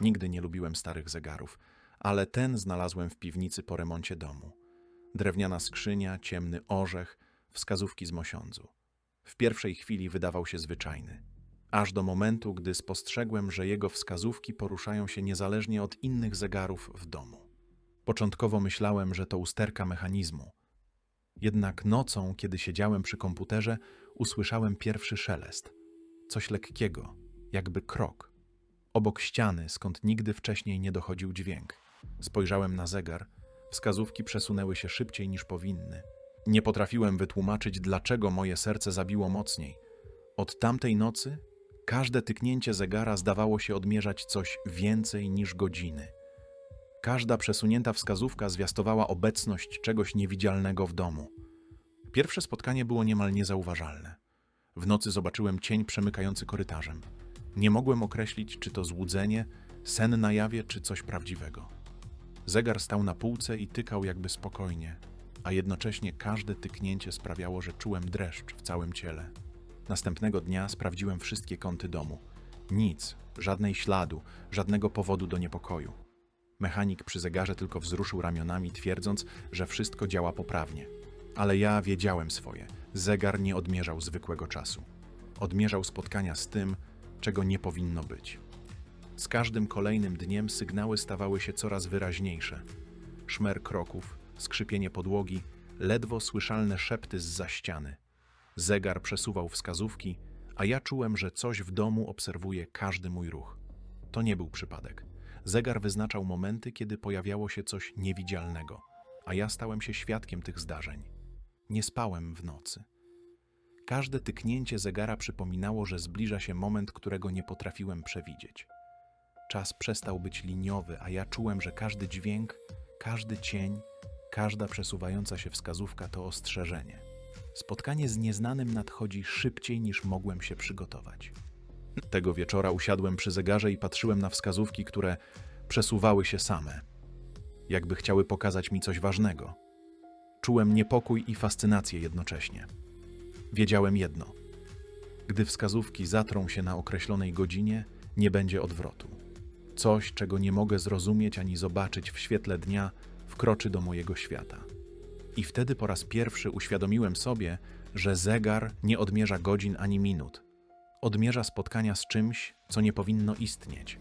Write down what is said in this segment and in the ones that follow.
Nigdy nie lubiłem starych zegarów, ale ten znalazłem w piwnicy po remoncie domu. Drewniana skrzynia, ciemny orzech, wskazówki z mosiądzu. W pierwszej chwili wydawał się zwyczajny, aż do momentu, gdy spostrzegłem, że jego wskazówki poruszają się niezależnie od innych zegarów w domu. Początkowo myślałem, że to usterka mechanizmu. Jednak nocą, kiedy siedziałem przy komputerze, usłyszałem pierwszy szelest. Coś lekkiego, jakby krok. Obok ściany, skąd nigdy wcześniej nie dochodził dźwięk. Spojrzałem na zegar. Wskazówki przesunęły się szybciej niż powinny. Nie potrafiłem wytłumaczyć, dlaczego moje serce zabiło mocniej. Od tamtej nocy każde tyknięcie zegara zdawało się odmierzać coś więcej niż godziny. Każda przesunięta wskazówka zwiastowała obecność czegoś niewidzialnego w domu. Pierwsze spotkanie było niemal niezauważalne. W nocy zobaczyłem cień przemykający korytarzem. Nie mogłem określić, czy to złudzenie, sen na jawie, czy coś prawdziwego. Zegar stał na półce i tykał jakby spokojnie, a jednocześnie każde tyknięcie sprawiało, że czułem dreszcz w całym ciele. Następnego dnia sprawdziłem wszystkie kąty domu. Nic, żadnej śladu, żadnego powodu do niepokoju. Mechanik przy zegarze tylko wzruszył ramionami, twierdząc, że wszystko działa poprawnie. Ale ja wiedziałem swoje. Zegar nie odmierzał zwykłego czasu. Odmierzał spotkania z tym, czego nie powinno być. Z każdym kolejnym dniem sygnały stawały się coraz wyraźniejsze. Szmer kroków, skrzypienie podłogi, ledwo słyszalne szepty z ściany. Zegar przesuwał wskazówki, a ja czułem, że coś w domu obserwuje każdy mój ruch. To nie był przypadek. Zegar wyznaczał momenty, kiedy pojawiało się coś niewidzialnego, a ja stałem się świadkiem tych zdarzeń. Nie spałem w nocy. Każde tyknięcie zegara przypominało, że zbliża się moment, którego nie potrafiłem przewidzieć. Czas przestał być liniowy, a ja czułem, że każdy dźwięk, każdy cień, każda przesuwająca się wskazówka to ostrzeżenie. Spotkanie z nieznanym nadchodzi szybciej niż mogłem się przygotować. Tego wieczora usiadłem przy zegarze i patrzyłem na wskazówki, które przesuwały się same, jakby chciały pokazać mi coś ważnego. Czułem niepokój i fascynację jednocześnie. Wiedziałem jedno: gdy wskazówki zatrą się na określonej godzinie, nie będzie odwrotu. Coś, czego nie mogę zrozumieć ani zobaczyć w świetle dnia, wkroczy do mojego świata. I wtedy po raz pierwszy uświadomiłem sobie, że zegar nie odmierza godzin ani minut. Odmierza spotkania z czymś, co nie powinno istnieć.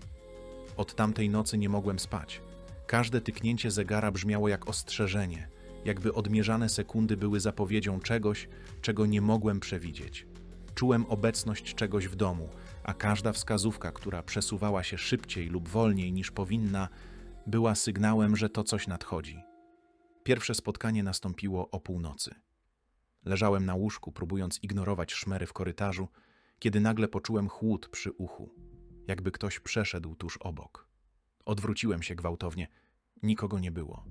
Od tamtej nocy nie mogłem spać. Każde tyknięcie zegara brzmiało jak ostrzeżenie, jakby odmierzane sekundy były zapowiedzią czegoś, czego nie mogłem przewidzieć. Czułem obecność czegoś w domu, a każda wskazówka, która przesuwała się szybciej lub wolniej niż powinna, była sygnałem, że to coś nadchodzi. Pierwsze spotkanie nastąpiło o północy. Leżałem na łóżku, próbując ignorować szmery w korytarzu, kiedy nagle poczułem chłód przy uchu, jakby ktoś przeszedł tuż obok. Odwróciłem się gwałtownie. Nikogo nie było.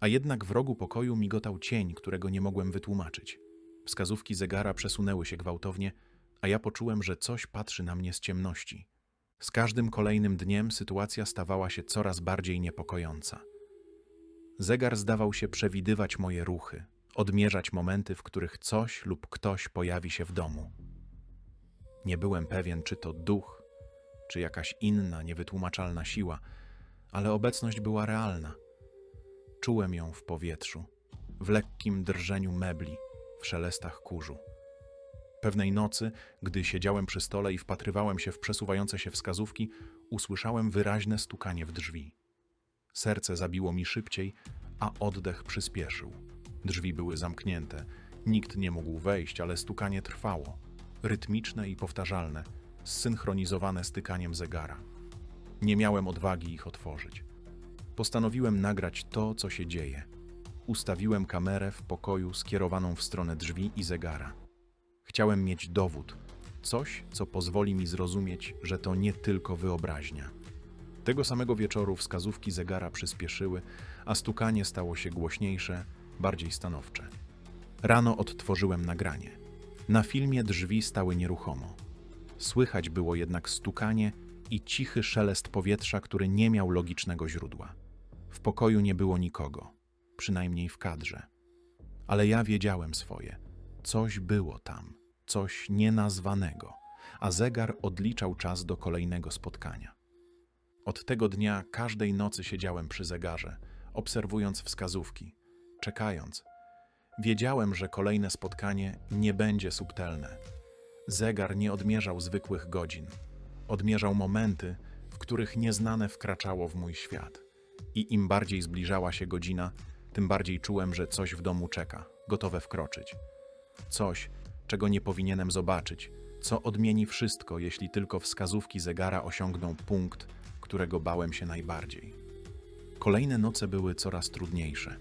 A jednak w rogu pokoju migotał cień, którego nie mogłem wytłumaczyć. Wskazówki zegara przesunęły się gwałtownie, a ja poczułem, że coś patrzy na mnie z ciemności. Z każdym kolejnym dniem sytuacja stawała się coraz bardziej niepokojąca. Zegar zdawał się przewidywać moje ruchy, odmierzać momenty, w których coś lub ktoś pojawi się w domu. Nie byłem pewien, czy to duch, czy jakaś inna, niewytłumaczalna siła, ale obecność była realna. Czułem ją w powietrzu, w lekkim drżeniu mebli, w szelestach kurzu. Pewnej nocy, gdy siedziałem przy stole i wpatrywałem się w przesuwające się wskazówki, usłyszałem wyraźne stukanie w drzwi. Serce zabiło mi szybciej, a oddech przyspieszył. Drzwi były zamknięte, nikt nie mógł wejść, ale stukanie trwało, rytmiczne i powtarzalne, zsynchronizowane stykaniem zegara. Nie miałem odwagi ich otworzyć. Postanowiłem nagrać to, co się dzieje. Ustawiłem kamerę w pokoju skierowaną w stronę drzwi i zegara. Chciałem mieć dowód, coś, co pozwoli mi zrozumieć, że to nie tylko wyobraźnia. Tego samego wieczoru wskazówki zegara przyspieszyły, a stukanie stało się głośniejsze, bardziej stanowcze. Rano odtworzyłem nagranie. Na filmie drzwi stały nieruchomo. Słychać było jednak stukanie i cichy szelest powietrza, który nie miał logicznego źródła. W pokoju nie było nikogo, przynajmniej w kadrze. Ale ja wiedziałem swoje. Coś było tam, coś nienazwanego, a zegar odliczał czas do kolejnego spotkania. Od tego dnia każdej nocy siedziałem przy zegarze, obserwując wskazówki, czekając. Wiedziałem, że kolejne spotkanie nie będzie subtelne. Zegar nie odmierzał zwykłych godzin. Odmierzał momenty, w których nieznane wkraczało w mój świat. I im bardziej zbliżała się godzina, tym bardziej czułem, że coś w domu czeka, gotowe wkroczyć. Coś, czego nie powinienem zobaczyć, co odmieni wszystko, jeśli tylko wskazówki zegara osiągną punkt, którego bałem się najbardziej. Kolejne noce były coraz trudniejsze.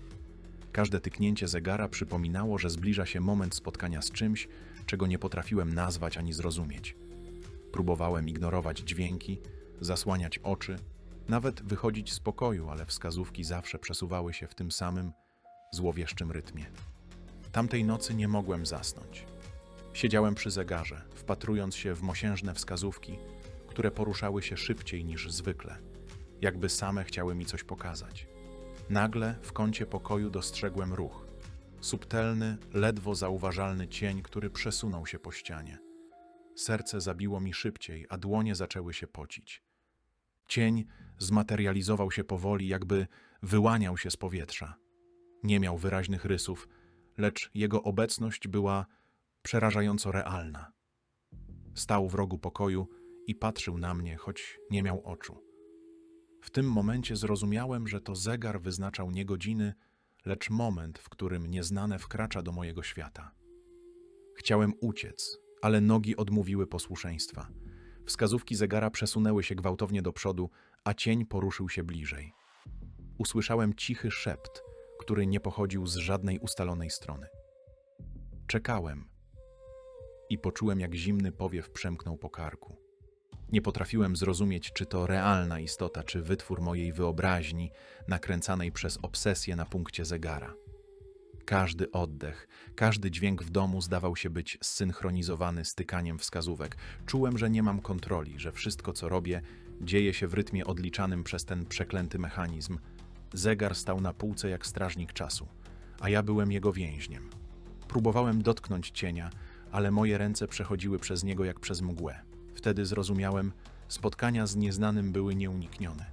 Każde tyknięcie zegara przypominało, że zbliża się moment spotkania z czymś, czego nie potrafiłem nazwać ani zrozumieć. Próbowałem ignorować dźwięki, zasłaniać oczy, nawet wychodzić z pokoju, ale wskazówki zawsze przesuwały się w tym samym, złowieszczym rytmie. Tamtej nocy nie mogłem zasnąć. Siedziałem przy zegarze, wpatrując się w mosiężne wskazówki, które poruszały się szybciej niż zwykle, jakby same chciały mi coś pokazać. Nagle w kącie pokoju dostrzegłem ruch. Subtelny, ledwo zauważalny cień, który przesunął się po ścianie. Serce zabiło mi szybciej, a dłonie zaczęły się pocić. Cień zmaterializował się powoli, jakby wyłaniał się z powietrza. Nie miał wyraźnych rysów, lecz jego obecność była przerażająco realna. Stał w rogu pokoju i patrzył na mnie, choć nie miał oczu. W tym momencie zrozumiałem, że to zegar wyznaczał nie godziny, lecz moment, w którym nieznane wkracza do mojego świata. Chciałem uciec, ale nogi odmówiły posłuszeństwa. Wskazówki zegara przesunęły się gwałtownie do przodu, a cień poruszył się bliżej. Usłyszałem cichy szept, który nie pochodził z żadnej ustalonej strony. Czekałem i poczułem, jak zimny powiew przemknął po karku. Nie potrafiłem zrozumieć, czy to realna istota, czy wytwór mojej wyobraźni, nakręcanej przez obsesję na punkcie zegara. Każdy oddech, każdy dźwięk w domu zdawał się być zsynchronizowany z tykaniem wskazówek. Czułem, że nie mam kontroli, że wszystko, co robię, dzieje się w rytmie odliczanym przez ten przeklęty mechanizm. Zegar stał na półce jak strażnik czasu, a ja byłem jego więźniem. Próbowałem dotknąć cienia, ale moje ręce przechodziły przez niego jak przez mgłę. Wtedy zrozumiałem, spotkania z nieznanym były nieuniknione.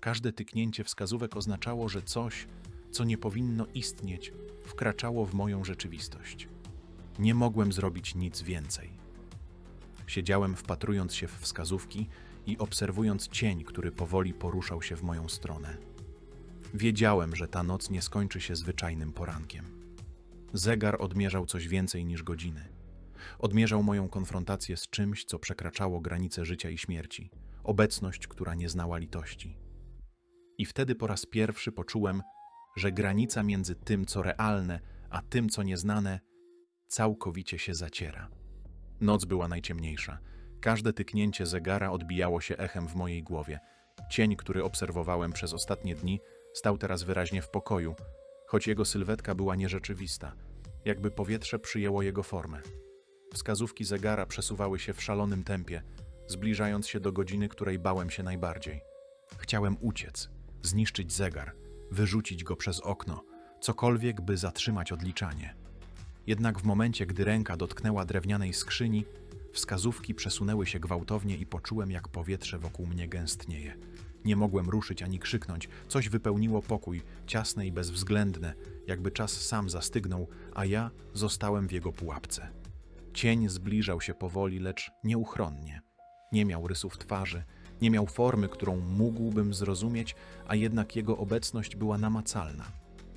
Każde tyknięcie wskazówek oznaczało, że coś, co nie powinno istnieć, wkraczało w moją rzeczywistość. Nie mogłem zrobić nic więcej. Siedziałem wpatrując się w wskazówki i obserwując cień, który powoli poruszał się w moją stronę. Wiedziałem, że ta noc nie skończy się zwyczajnym porankiem. Zegar odmierzał coś więcej niż godziny. Odmierzał moją konfrontację z czymś, co przekraczało granice życia i śmierci, obecność, która nie znała litości. I wtedy po raz pierwszy poczułem, że granica między tym, co realne, a tym, co nieznane, całkowicie się zaciera. Noc była najciemniejsza. Każde tyknięcie zegara odbijało się echem w mojej głowie. Cień, który obserwowałem przez ostatnie dni, stał teraz wyraźnie w pokoju, choć jego sylwetka była nierzeczywista, jakby powietrze przyjęło jego formę. Wskazówki zegara przesuwały się w szalonym tempie, zbliżając się do godziny, której bałem się najbardziej. Chciałem uciec, zniszczyć zegar, wyrzucić go przez okno, cokolwiek, by zatrzymać odliczanie. Jednak w momencie, gdy ręka dotknęła drewnianej skrzyni, wskazówki przesunęły się gwałtownie i poczułem, jak powietrze wokół mnie gęstnieje. Nie mogłem ruszyć ani krzyknąć. Coś wypełniło pokój, ciasne i bezwzględne, jakby czas sam zastygnął, a ja zostałem w jego pułapce. Cień zbliżał się powoli, lecz nieuchronnie. Nie miał rysów twarzy, nie miał formy, którą mógłbym zrozumieć, a jednak jego obecność była namacalna,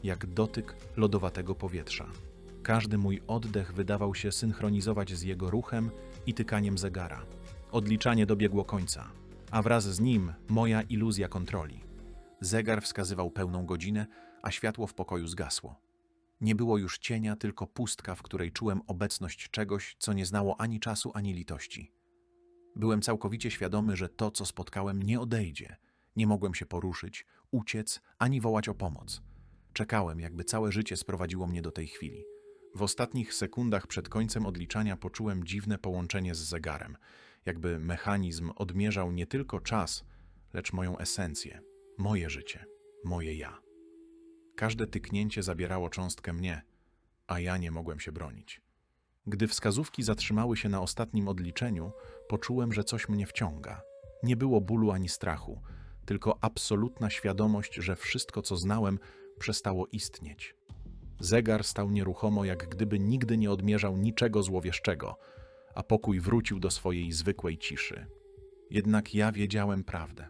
jak dotyk lodowatego powietrza. Każdy mój oddech wydawał się synchronizować z jego ruchem i tykaniem zegara. Odliczanie dobiegło końca, a wraz z nim moja iluzja kontroli. Zegar wskazywał pełną godzinę, a światło w pokoju zgasło. Nie było już cienia, tylko pustka, w której czułem obecność czegoś, co nie znało ani czasu, ani litości. Byłem całkowicie świadomy, że to, co spotkałem, nie odejdzie. Nie mogłem się poruszyć, uciec, ani wołać o pomoc. Czekałem, jakby całe życie sprowadziło mnie do tej chwili. W ostatnich sekundach przed końcem odliczania poczułem dziwne połączenie z zegarem, jakby mechanizm odmierzał nie tylko czas, lecz moją esencję, moje życie, moje ja. Każde tyknięcie zabierało cząstkę mnie, a ja nie mogłem się bronić. Gdy wskazówki zatrzymały się na ostatnim odliczeniu, poczułem, że coś mnie wciąga. Nie było bólu ani strachu, tylko absolutna świadomość, że wszystko, co znałem, przestało istnieć. Zegar stał nieruchomo, jak gdyby nigdy nie odmierzał niczego złowieszczego, a pokój wrócił do swojej zwykłej ciszy. Jednak ja wiedziałem prawdę.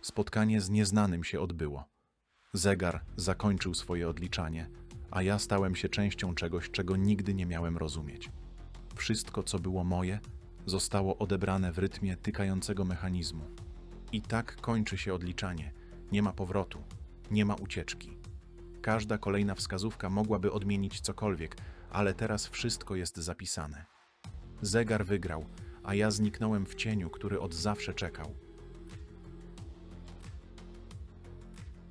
Spotkanie z nieznanym się odbyło. Zegar zakończył swoje odliczanie, a ja stałem się częścią czegoś, czego nigdy nie miałem rozumieć. Wszystko, co było moje, zostało odebrane w rytmie tykającego mechanizmu. I tak kończy się odliczanie. Nie ma powrotu, nie ma ucieczki. Każda kolejna wskazówka mogłaby odmienić cokolwiek, ale teraz wszystko jest zapisane. Zegar wygrał, a ja zniknąłem w cieniu, który od zawsze czekał.